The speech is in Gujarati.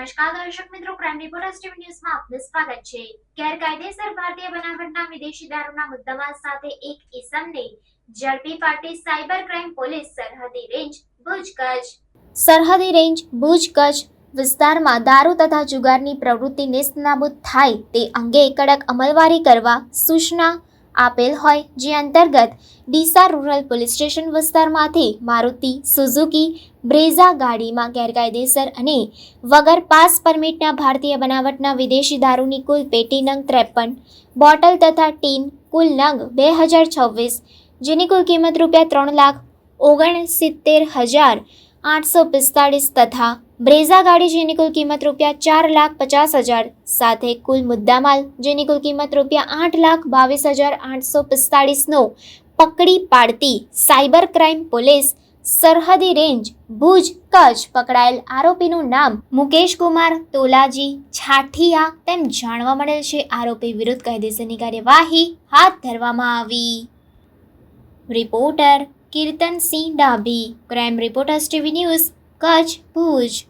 નમસ્કાર દર્શક મિત્રો ક્રાઇમ રિપોર્ટર્સ ટીવી ન્યૂઝમાં આપનું સ્વાગત છે. ગેરકાયદેસર ભારતીય બનાવટના વિદેશી દારૂના મુદ્દામાલ સાથે એક ઇસમને ઝડપી પાડતી સાયબર ક્રાઇમ પોલીસ સરહદી રેન્જ ભુજ કચ્છ સરહદી રેન્જ ભુજ કચ્છ વિસ્તારમાં દારૂ તથા જુગારની પ્રવૃત્તિ નેસ્તનાબૂદ થાય તે અંગે કડક અમલવારી કરવા સૂચના આપેલ હોય, જે અંતર્ગત ડીસા રૂરલ પોલીસ સ્ટેશન વિસ્તારમાંથી મારુતિ સુઝુકી, બ્રેઝા ગાડીમાં ગેરકાયદેસર અને વગર પાસ પરમિટના ભારતીય બનાવટના વિદેશી દારૂની કુલ પેટી નંગ ત્રેપન, બોટલ તથા ટીન કુલ નંગ બે હજાર છવ્વીસ, જેની કુલ કિંમત રૂપિયા ત્રણ લાખ ઓગણસિત્તેર હજાર આઠસો પિસ્તાળીસ તથા બ્રેઝા ગાડી જેની કુલ કિંમત રૂપિયા ચાર લાખ પચાસ હજાર, સાથે કુલ મુદ્દામાલ જેની કુલ કિંમત રૂપિયા આઠ લાખ બાવીસ હજાર આઠસો પિસ્તાળીસનો પકડી પાડતી સાયબર ક્રાઇમ પોલીસ સરહદી રેન્જ ભુજ કચ્છ પકડાયેલ આરોપીનું નામ મુકેશ કુમાર તોલાજી છાઠિયા તેમ જાણવા મળેલ છે. આરોપી વિરુદ્ધ કાયદેસરની કાર્યવાહી હાથ ધરવામાં આવી. Reporter Kirtansinh Dabhi. Crime reporters TV news Kutch Bhuj.